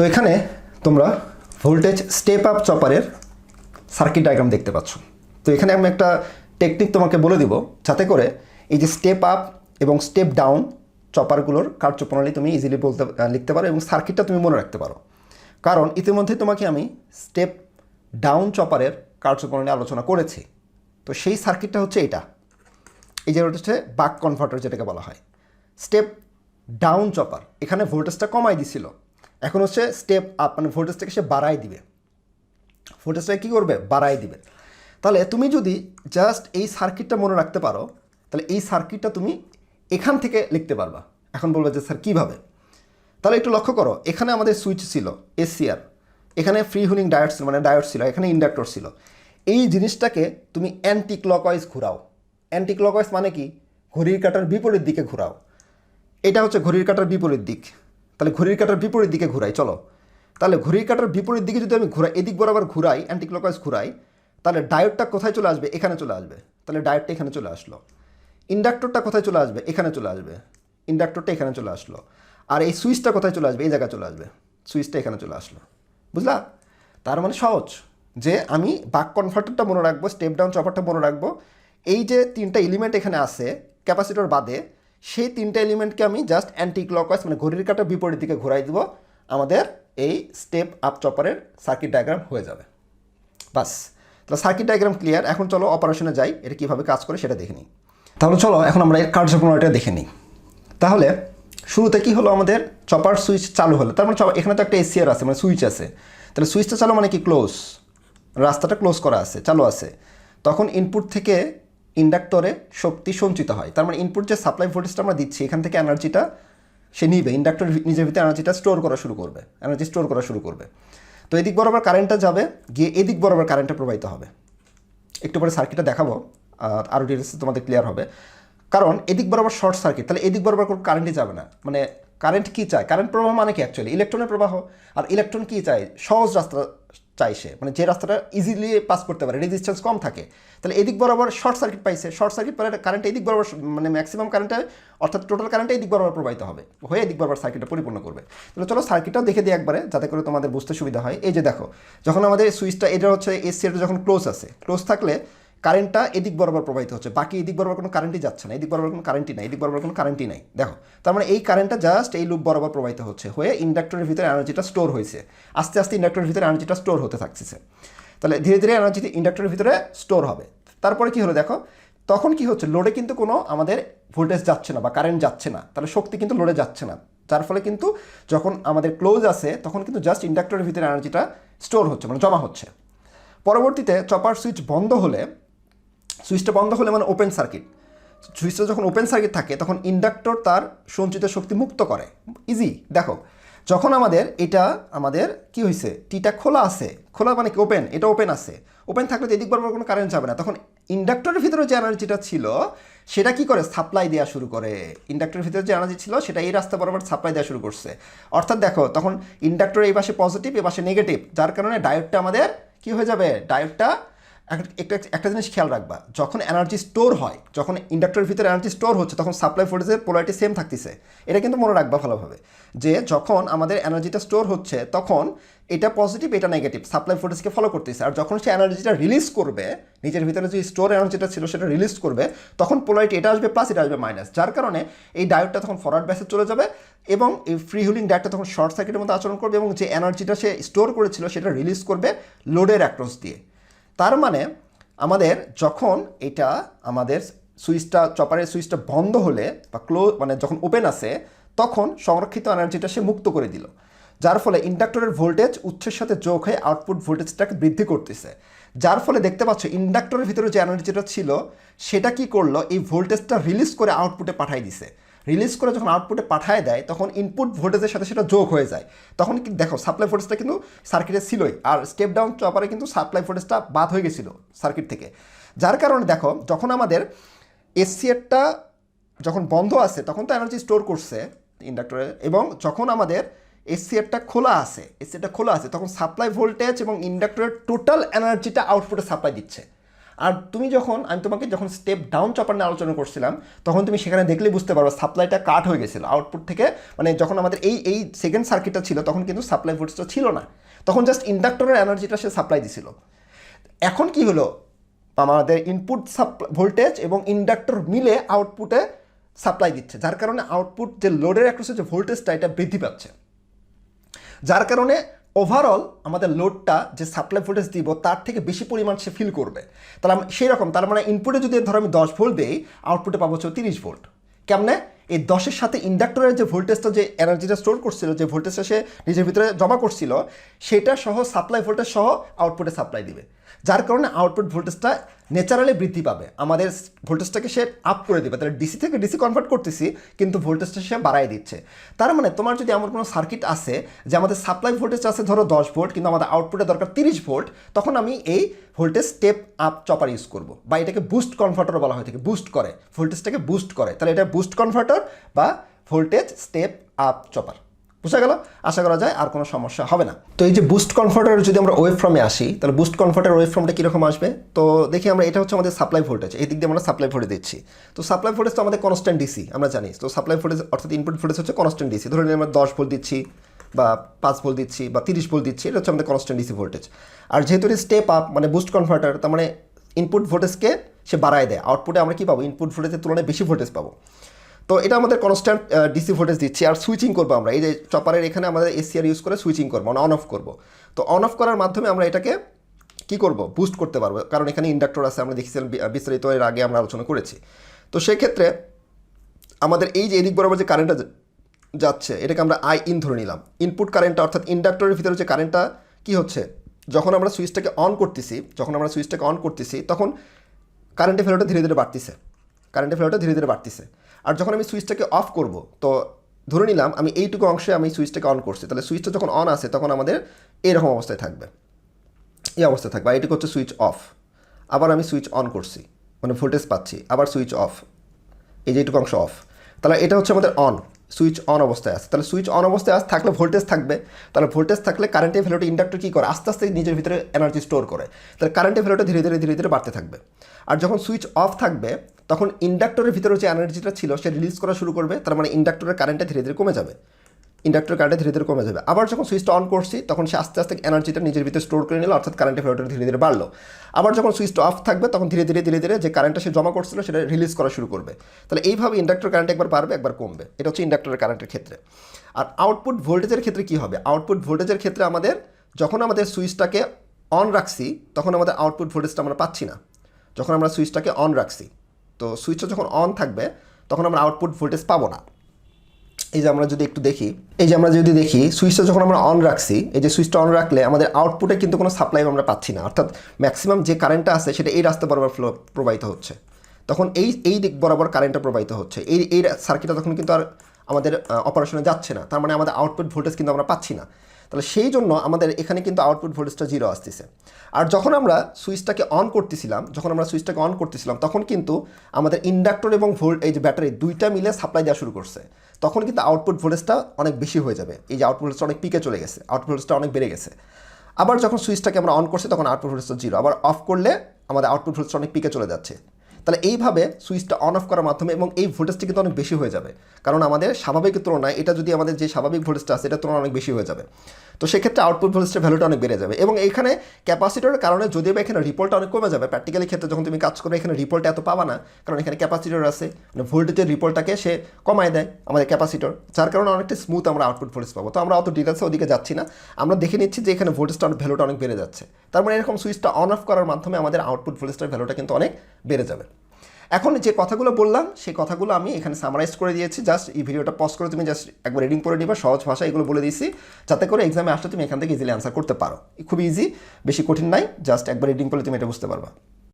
তো এখানে তোমরা ভোল্টেজ স্টেপ আপ চপারের সার্কিট ডায়াগ্রাম দেখতে পাচ্ছ। তো এখানে আমি একটা টেকনিক তোমাকে বলে দিব যাতে করে এই যে স্টেপ আপ এবং স্টেপ ডাউন চপারগুলোর কার্যপ্রণালী তুমি ইজিলি বলতে লিখতে পারো এবং সার্কিটটা তুমি মনে রাখতে পারো। কারণ ইতিমধ্যে তোমাকে আমি স্টেপ ডাউন চপারের কার্যপ্রণালী আলোচনা করেছি। তো সেই সার্কিটটা হচ্ছে এটা। এই যে হচ্ছে বাক কনভার্টার যেটাকে বলা হয়। স্টেপ ডাউন চপার এখানে ভোল্টেজটা কমাই দিছিল। এখন হচ্ছে স্টেপ আপ মানে ভোল্টেজটাকে সে বাড়াই দিবে। ভোল্টেজটাকে কী করবে? বাড়াই দিবে। তাহলে তুমি যদি জাস্ট এই সার্কিটটা মনে রাখতে পারো, তাহলে এই সার্কিটটা তুমি এখান থেকে লিখতে পারবা। এখন বলবে যে, স্যার, কীভাবে? তাহলে একটু লক্ষ্য করো, এখানে আমাদের সুইচ ছিল এসিআর এখানে ফ্রি হুলিং ডায়োড ছিল মানে ডায়োড ছিল, এখানে ইন্ডাক্টর ছিল। এই জিনিসটাকে তুমি অ্যান্টি ক্লকওয়াইজ ঘোরাও। অ্যান্টি ক্লকওয়াইজ মানে কি? ঘড়ির কাটার বিপরীত দিকে ঘোরাও। এটা হচ্ছে ঘড়ির কাটার বিপরীত দিক। তাহলে ঘড়ির কাটার বিপরীত দিকে ঘুরাই, চলো। তাহলে ঘড়ির কাটার বিপরীত দিকে যদি আমি ঘুরাই, এদিক বরাবর ঘুরাই অ্যান্টি ক্লকওয়াইজ ঘুরাই, তাহলে ডায়োডটা কোথায় চলে আসবে? এখানে চলে আসবে। তাহলে ডায়োডটা এখানে চলে আসলো। ইন্ডাক্টরটা কোথায় চলে আসবে? এখানে চলে আসবে। ইন্ডাক্টরটা এখানে চলে আসলো। আর এই সুইচটা কোথায় চলে আসবে? এই জায়গায় চলে আসবে। সুইচটা এখানে চলে আসলো। বুঝলা? তার মানে সহজ। যে আমি বাক কনভার্টারটা মনে রাখব স্টেপ ডাউন চপারটা মনে রাখব, এই যে তিনটা এলিমেন্ট এখানে আছে ক্যাপাসিটর বাদে সেই তিনটা এলিমেন্টকে আমি জাস্ট অ্যান্টি ক্লকওয়াইজ মানে ঘড়ির কাটা বিপরীত দিকে ঘোরাই দিব, আমাদের এই স্টেপ আপ চপারের সার্কিট ডায়াগ্রাম হয়ে যাবে। বাস, তাহলে সার্কিট ডায়াগ্রাম ক্লিয়ার এখন চলো অপারেশনে যাই, এটা কীভাবে কাজ করে সেটা দেখে নিই। তাহলে চলো, এখন আমরা এর কার্যপ্রণালীটা দেখে নিই। তাহলে শুরুতে কি হলো আমাদের? চপার সুইচ চালু হলো। তার মানে এখানে তো একটা এসিআর আছে মানে সুইচ আছে। তাহলে সুইচটা চালু মানে কি? ক্লোজ রাস্তাটা ক্লোজ করা আছে, চালু আছে। তখন ইনপুট থেকে ইন্ডাক্টরে শক্তি সঞ্চিত হয়। তার মানে ইনপুট যে সাপ্লাই ভোল্টেজটা আমরা দিচ্ছি, এখান থেকে এনার্জিটা সে নিবে। ইন্ডাক্টর নিজের ভিতরে এনার্জিটা স্টোর করা শুরু করবে। এনার্জি স্টোর করা শুরু করবে। তো এদিক বরাবর কারেন্টটা যাবে, গিয়ে এদিক বরাবর কারেন্টটা প্রবাহিত হবে। একটু পরে সার্কিটটা দেখাবো, আর আরও ডিটেলস তোমাদের ক্লিয়ার হবে। কারণ এদিক বরাবর শর্ট সার্কিট তাহলে এদিক বরাবর কোনো কারেন্টই যাবে না। মানে কারেন্ট কী চায়? কারেন্ট প্রবাহ মানে কি অ্যাকচুয়ালি ইলেকট্রনের প্রবাহ। আর ইলেকট্রন কী চায়? সহজ রাস্তা চাই সে। মানে যে রাস্তাটা ইজিলি পাস করতে পারে রেজিস্ট্যান্স কম থাকে। তাহলে এদিক বরাবর শর্ট সার্কিট পাইছে। শর্ট সার্কিট পরে কারেন্ট এদিক বরাবর মানে ম্যাক্সিমাম কারেন্টে অর্থাৎ টোটাল কারেন্টে এদিক বরাবর প্রবাহিত হবে। হয়ে এদিক বরাবর সার্কিটটা পরিপূর্ণ করবে। তাহলে চলো সার্কিটটাও দেখে দিই একবারে, যাতে করে তোমাদের বুঝতে সুবিধা হয়। এই যে দেখো, যখন আমাদের সুইচটা এটা হচ্ছে এসিটা যখন ক্লোজ আছে ক্লোজ থাকলে কারেন্টটা এদিক বরাবর প্রবাহিত হচ্ছে। বাকি এদিক বরাবর কোনো কারেন্টই যাচ্ছে না, এদিক বরাবর কোনো কারেন্টই নাই, এদিক বরাবর কোনো কারেন্টই নাই। দেখো, তার মানে এই কারেন্টটা জাস্ট এই লুপ বরাবর প্রবাহিত হচ্ছে হয়ে ইন্ডাক্টরের ভিতরে এনার্জিটা স্টোর হয়েছে। আস্তে আস্তে ইন্ডাক্টরের ভিতরে এনার্জিটা স্টোর হতে থাকছে তাহলে ধীরে ধীরে এনার্জি ইন্ডাক্টরের ভিতরে স্টোর হবে। তারপরে কি হলো দেখো, তখন কি হচ্ছে লোডে কিন্তু কোনো আমাদের ভোল্টেজ যাচ্ছে না বা কারেন্ট যাচ্ছে না, তাহলে শক্তি কিন্তু লোডে যাচ্ছে না। যার ফলে কিন্তু যখন আমাদের ক্লোজ আছে তখন কিন্তু জাস্ট ইন্ডাক্টরের ভিতরে এনার্জিটা স্টোর হচ্ছে মানে জমা হচ্ছে। পরবর্তীতে চপার সুইচ বন্ধ হলে সুইচটা বন্ধ হলে মানে ওপেন সার্কিট সুইচটা যখন ওপেন সার্কিট থাকে, তখন ইন্ডাক্টর তার সঞ্চিত শক্তি মুক্ত করে। ইজি দেখো। যখন আমাদের এটা, আমাদের কি হয়েছে টিটা খোলা আছে। খোলা মানে কি? ওপেন এটা ওপেন আছে। ওপেন থাকলে তো এদিক বরাবর কোনো কারেন্ট যাবে না। তখন ইন্ডাক্টরের ভিতরে যে এনার্জিটা ছিল, সেটা কি করে? সাপ্লাই দেওয়া শুরু করে। ইন্ডাক্টরের ভিতরে যে এনার্জি ছিল, সেটা এই রাস্তা বরাবর সাপ্লাই দেওয়া শুরু করছে। অর্থাৎ দেখো, তখন ইন্ডাক্টর এই পাশে পজিটিভ এ পাশে নেগেটিভ যার কারণে ডায়োডটা আমাদের কি হয়ে যাবে? ডায়োডটা একটা একটা জিনিস খেয়াল রাখবা, যখন এনার্জি স্টোর হয়, যখন ইন্ডাক্টরের ভিতরে এনার্জি স্টোর হচ্ছে, তখন সাপ্লাই ভোল্টেজের পোলারিটি সেম থাকতেছে। এটা কিন্তু মনে রাখবা ভালোভাবে, যে যখন আমাদের এনার্জিটা স্টোর হচ্ছে, তখন এটা পজিটিভ এটা নেগেটিভ সাপ্লাই ভোল্টেজকে ফলো করতেছে। আর যখন সে এনার্জিটা রিলিজ করবে, নিজের ভিতরে যে স্টোর এনার্জিটা ছিল, সেটা রিলিজ করবে, তখন পোলারিটি এটা আসবে প্লাস এটা আসবে মাইনাস যার কারণে এই ডায়োডটা তখন ফরওয়ার্ড ব্যাসে চলে যাবে এবং এই ফ্রি হুলিং ডায়োডটা তখন শর্ট সার্কিটের মতো আচরণ করবে এবং যে এনার্জিটা সে স্টোর করেছিল, সেটা রিলিজ করবে লোডের অ্যাক্রস দিয়ে। তার মানে আমাদের যখন এটা আমাদের সুইচটা, চপারের সুইচটা বন্ধ হলে বা ক্লোজ মানে যখন ওপেন আছে, তখন সংরক্ষিত এনার্জিটা সে মুক্ত করে দিল। যার ফলে ইন্ডাক্টরের ভোল্টেজ উৎসের সাথে যোগ হয়ে আউটপুট ভোল্টেজটাকে বৃদ্ধি করতেছে। যার ফলে দেখতে পাচ্ছ, ইন্ডাক্টরের ভিতরে যে এনার্জিটা ছিল, সেটা কি করল? এই ভোল্টেজটা রিলিজ করে আউটপুটে পাঠাই দিছে। রিলিজ করে যখন আউটপুটে পাঠায় দেয়, তখন ইনপুট ভোল্টেজের সাথে সেটা যোগ হয়ে যায়। তখন কি দেখো সাপ্লাই ভোল্টেজটা কিন্তু সার্কিটে ছিলই, আর স্টেপ ডাউন চপারে কিন্তু সাপ্লাই ভোল্টেজটা বাদ হয়ে গেছিল সার্কিট থেকে। যার কারণে দেখো, যখন আমাদের এসিএরটা যখন বন্ধ আছে, তখন তো এনার্জি স্টোর করছে ইন্ডাক্টরে এবং যখন আমাদের এসিএরটা খোলা আছে এসিএরটা খোলা আছে, তখন সাপ্লাই ভোল্টেজ এবং ইন্ডাক্টরের টোটাল এনার্জিটা আউটপুটে সাপ্লাই দিচ্ছে। আর তুমি যখন, আমি তোমাকে যখন স্টেপ ডাউন চপার নিয়ে আলোচনা করছিলাম, তখন তুমি সেখানে দেখলে বুঝতে পারবে সাপ্লাইটা কাট হয়ে গেছিল। আউটপুট থেকে মানে যখন আমাদের এই এই সেকেন্ড সার্কিটটা ছিল, তখন কিন্তু সাপ্লাই ভোল্টেজটা ছিল না। তখন জাস্ট ইন্ডাক্টরের এনার্জিটা সে সাপ্লাই দিছিল। এখন কি হলো? আমাদের ইনপুট ভোল্টেজ এবং ইন্ডাক্টর মিলে আউটপুটে সাপ্লাই দিচ্ছে। যার কারণে আউটপুট যে লোডের অ্যাক্রোসে যে ভোল্টেজটা এটা বৃদ্ধি পাচ্ছে। যার কারণে ওভারঅল আমাদের লোডটা যে সাপ্লাই ভোল্টেজ দিব, তার থেকে বেশি পরিমাণ সে ফিল করবে। তাহলে সেই রকম তার মানে ইনপুটে যদি ধরো আমি দশ ভোল্ট দিই আউটপুটে পাবো হচ্ছে তিরিশ ভোল্ট কেমনে? এই দশের সাথে ইন্ডাক্টরের যে ভোল্টেজটা যে এনার্জিটা স্টোর করছিল, যে ভোল্টেজটা সে নিজের ভিতরে জমা করছিল, সেটা সহ সাপ্লাই ভোল্টেজ সহ আউটপুটে সাপ্লাই দিবে। যার কারণে আউটপুট ভোল্টেজটা ন্যাচারালি বৃদ্ধি পাবে। আমাদের ভোল্টেজটাকে সে আপ করে দেবে। তাহলে ডিসি থেকে ডিসি কনভার্ট করতেছি, কিন্তু ভোল্টেজটা সে বাড়াই দিচ্ছে। তার মানে তোমার যদি এমন কোনো সার্কিট আছে যে আমাদের সাপ্লাই ভোল্টেজ আছে ধরো দশ ভোল্ট কিন্তু আমাদের আউটপুটে দরকার তিরিশ ভোল্ট তখন আমি এই voltage step up chopper use করব। বা এটাকে বুস্ট কনভার্টার বলা হয় থাকে বুস্ট করে। ভোল্টেজটাকে বুস্ট করে। তাহলে এটা বুস্ট কনভার্টার বা ভোল্টেজ স্টেপ আপ চপার বুঝা গেল? আশা করা যায় আর কোনো সমস্যা হবে না। তো এই যে বুস্ট কনভার্টার যদি আমরা ওয়েব ফর্মে আসি, তাহলে বুস্ট কনভার্টার ওয়েব ফর্মটা কীরকম আসবে? তো দেখি আমরা, এটা হচ্ছে আমাদের সাপ্লাই ভোল্টেজ এই দিক দিয়ে আমরা সাপ্লাই ভোল্টেজ দিচ্ছি। তো সাপ্লাই ভোল্টেজ তো আমাদের কনস্ট্যান্ট ডিসি আমরা জানি। তো সাপ্লাই ভোল্টেজ অর্থাৎ ইনপুট ভোল্টেজ হচ্ছে কনস্ট্যান্ট ডিসি ধরে নিন আমরা দশ ভোল্ট দিচ্ছি, বা পাঁচ ভোল্ট দিচ্ছি, বা তিরিশ ভোল্ট দিচ্ছি, এটা হচ্ছে আমাদের কনস্ট্যান্ট ডিসি ভোল্টেজ আর যেহেতু স্টেপ আপ মানে বুস্ট কনভার্টার তার মানে ইনপুট ভোল্টেজকে সে বাড়ায় দেয়। আউটপুটে আমরা কী পাবো? ইনপুট ভোল্টেজের তুলনায় বেশি ভোল্টেজ পাবো। তো এটা আমাদের কনস্ট্যান্ট ডিসি ভোল্টেজ দিচ্ছি। আর সুইচিং করব আমরা। এই যে চপারের এখানে আমাদের এসিআর ইউজ করে সুইচিং করব মানে অন অফ করব। তো অন অফ করার মাধ্যমে আমরা এটাকে কি করব? বুস্ট করতে পারব। কারণ এখানে ইন্ডাক্টর আছে, আমরা দেখেছিলাম বিস্তারিত এর আগে আমরা আলোচনা করেছি। তো সেক্ষেত্রে আমাদের এই যে এদিক বরাবর যে কারেন্টটা যাচ্ছে, এটাকে আমরা আই ইন ধরে নিলাম। ইনপুট কারেন্টটা অর্থাৎ ইন্ডাক্টরের ভিতরে যে কারেন্টটা কি হচ্ছে? যখন আমরা সুইচটাকে অন করতেছি, যখন আমরা সুইচটাকে অন করতেছি, তখন কারেন্টের ফেলোটা ধীরে ধীরে বাড়তিছে। কারেন্টের ফেলোটা ধীরে ধীরে বাড়তিছে। আর যখন আমি সুইচটাকে অফ করব, তো ধরে নিলাম আমি এইটুকু অংশে আমি সুইচটাকে অন করছি, তাহলে সুইচটা যখন অন আসে তখন আমাদের এরকম অবস্থায় থাকবে। এই অবস্থায় থাকবে এটুকু হচ্ছে সুইচ অফ। আবার আমি সুইচ অন করছি মানে ভোল্টেজ পাচ্ছি, আবার সুইচ অফ। এই যে এইটুকু অংশ অফ। তাহলে এটা হচ্ছে আমাদের অন, সুইচ অন অবস্থায় আছে। তাহলে সুইচ অন অবস্থায় আস থাকলে ভোল্টেজ থাকবে। তাহলে ভোল্টেজ থাকলে কারেন্টের ভ্যালুটা ইন্ডাক্টর কী করে? আস্তে আস্তে নিজের ভিতরে এনার্জি স্টোর করে। তাহলে কারেন্টের ভ্যালুটা ধীরে ধীরে ধীরে ধীরে বাড়তে থাকবে। আর যখন সুইচ অফ থাকবে তখন ইন্ডাক্টরের ভিতরে যে এনার্জিটা ছিল, সে রিলিজ করা শুরু করবে, তার মানে ইন্ডাক্টরের কারেন্টটা ধীরে ধীরে কমে যাবে। ইন্ডাক্টর কারেন্টে ধীরে ধীরে কমে যাবে। আবার যখন সুইচটা অন করছি, তখন সে আস্তে আস্তে এনার্জিটা নিজের ভিতরে স্টোর করে নিল, অর্থাৎ কারেন্টের ফ্লোটা ধীরে ধীরে বাড়লো। আবার যখন সুইচটা অফ থাকবে, তখন ধীরে ধীরে ধীরে ধীরে যে কারেন্টটা সে জমা করছিল, সেটা রিলিজ করা শুরু করবে। তাহলে এইভাবে ইন্ডাক্টর কারেন্ট একবার বাড়বে, একবার কমবে। এটা হচ্ছে ইন্ডাক্টরের কারেন্টের ক্ষেত্রে। আর আউটপুট ভোল্টেজের ক্ষেত্রে কী হবে? আউটপুট ভোল্টেজের ক্ষেত্রে আমাদের, যখন আমাদের সুইচটাকে অন রাখছি, তখন আমাদের আউটপুট ভোল্টেজটা আমরা পাচ্ছি না। যখন আমরা সুইচটাকে অন রাখছি তো সুইচটা যখন অন থাকবে, তখন আমরা আউটপুট ভোল্টেজ পাবো না। এই যে আমরা যদি একটু দেখি, এই যে আমরা যদি দেখি, সুইচটা যখন আমরা অন রাখছি, এই যে সুইচটা অন রাখলে আমাদের আউটপুটে কিন্তু কোনো সাপ্লাই আমরা পাচ্ছি না। অর্থাৎ ম্যাক্সিমাম যে কারেন্টটা আছে, সেটা এই রাস্তা বরাবর ফ্লো প্রবাহিত হচ্ছে। তখন এই এই দিক বরাবর কারেন্টটা প্রবাহিত হচ্ছে। এই এই সার্কিটটা তখন কিন্তু আর আমাদের অপারেশনে যাচ্ছে না। তার মানে আমাদের আউটপুট ভোল্টেজ কিন্তু আমরা পাচ্ছি না। তাহলে সেই জন্য আমাদের এখানে কিন্তু আউটপুট ভোল্টেজটা জিরো আসতেছে। আর যখন আমরা সুইচটাকে অন করতেছিলাম, যখন আমরা সুইচটাকে অন করতেছিলাম, তখন কিন্তু আমাদের ইন্ডাক্টর এবং ভোল্ট এই যে ব্যাটারি দুইটা মিলে সাপ্লাই দেওয়া শুরু করছে। তখন কিন্তু আউটপুট ভোল্টেজটা অনেক বেশি হয়ে যাবে। এই যে আউটপুট ভোল্টেজটা অনেক পিকে চলে গেছে। আউটপুট ভোল্টেজটা অনেক বেড়ে গেছে। আবার যখন সুইচটাকে আমরা অন করছি, তখন আউটপুট ভোল্টেজটা জিরো আবার অফ করলে আমাদের আউটপুট ভোল্টেজটা অনেক পিকে চলে যাচ্ছে। তাহলে এইভাবে সুইচটা অন অফ করার মাধ্যমে এবং এই ভোল্টেজটি কিন্তু অনেক বেশি হয়ে যাবে। কারণ আমাদের স্বাভাবিক তুলনায় এটা যদি আমাদের যে স্বাভাবিক ভোল্টেজটা আছে এটা তুলনায় অনেক বেশি হয়ে যাবে। তো সেক্ষেত্রে আউটপুট ভোল্টেজের ভ্যালুটা অনেক বেড়ে যাবে। এবং এখানে ক্যাপাসিটরের কারণে যদিও বা এখানে রিপোর্টটা অনেক কমে যাবে প্র্যাকটিক্যালি ক্ষেত্রে যখন তুমি কাজ করবে, এখানে রিপোর্ট এত পাবা না, কারণ এখানে ক্যাপাসিটর আছে। মানে ভোল্টেজের রিপোর্টটাকে সে কমায় দেয় আমাদের ক্যাপাসিটর যার কারণে অনেকটা স্মুথ আমরা আউটপুট ভোল্টেজ পাবো। তো আমরা অত ডিটেলসে ওদিকে যাচ্ছি না। আমরা দেখে নিচ্ছি যে এখানে ভোল্টেজটা ভ্যালুটা অনেক বেড়ে যাচ্ছে। তার মানে এরকম সুইচটা অন অফ করার মাধ্যমে আমাদের আউটপুট ভোল্টেজটার ভ্যালুটা কিন্তু অনেক বেড়ে যাবে। এখন যে কথাগুলো বললাম, সেই কথাগুলো আমি এখানে সামারাইজ করে দিয়েছি। জাস্ট এই ভিডিওটা পজ করে তুমি জাস্ট একবার রিডিং করে নিবা, সহজ ভাষায় এগুলো বলে দিয়েছি, যাতে করে এক্সামে আসলে তুমি এখান থেকে ইজিলি অ্যান্সার করতে পারো। খুব ইজি বেশি কঠিন নাই জাস্ট একবার রিডিং করলে তুমি এটা বুঝতে পারবা।